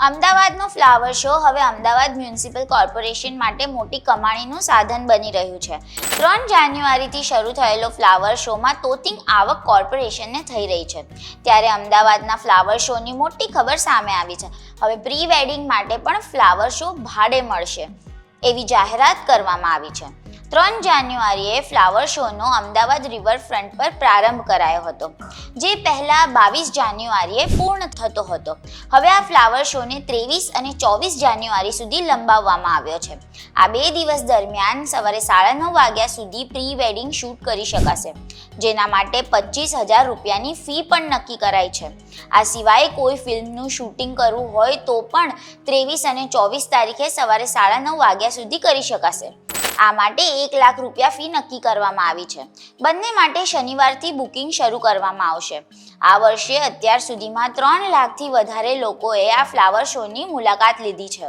અમદાવાદનો flower show હવે Ahmedabad municipal corporation માટે મોટી કમાણીનું સાધન બની રહ્યું છે. ત્રણ જાન્યુઆરીથી શરૂ થયેલો ફ્લાવર શોમાં તોતિંગ આવક કોર્પોરેશનને થઈ રહી છે. ત્યારે અમદાવાદના ફ્લાવર શોની મોટી ખબર સામે આવી છે. હવે પ્રી વેડિંગ માટે પણ ફ્લાવર શો ભાડે મળશે એવી જાહેરાત કરવામાં આવી છે. ત્રણ જાન્યુઆરીએ ફ્લાવર શોનો અમદાવાદ રિવરફ્રન્ટ પર પ્રારંભ કરાયો હતો, જે પહેલાં બાવીસ જાન્યુઆરીએ પૂર્ણ થતો હતો. હવે આ ફ્લાવર શોને ત્રેવીસ અને ચોવીસ જાન્યુઆરી સુધી લંબાવવામાં આવ્યો છે. આ બે દિવસ દરમિયાન સવારે સાડા નવ વાગ્યા સુધી પ્રી વેડિંગ શૂટ કરી શકાશે, જેના માટે પચીસ હજાર રૂપિયાની ફી પણ નક્કી કરાઈ છે. આ સિવાય કોઈ ફિલ્મનું શૂટિંગ કરવું હોય તો પણ ત્રેવીસ અને ચોવીસ તારીખે સવારે સાડા નવ વાગ્યા સુધી કરી શકાશે. આ માટે એક લાખ રૂપિયા ફી નક્કી કરવામાં આવી છે. બંને માટે શનિવારથી બુકિંગ શરૂ કરવામાં આવશે. આ વર્ષે અત્યાર સુધીમાં ત્રણ લાખથી વધારે લોકોએ આ ફ્લાવર શોની મુલાકાત લીધી છે.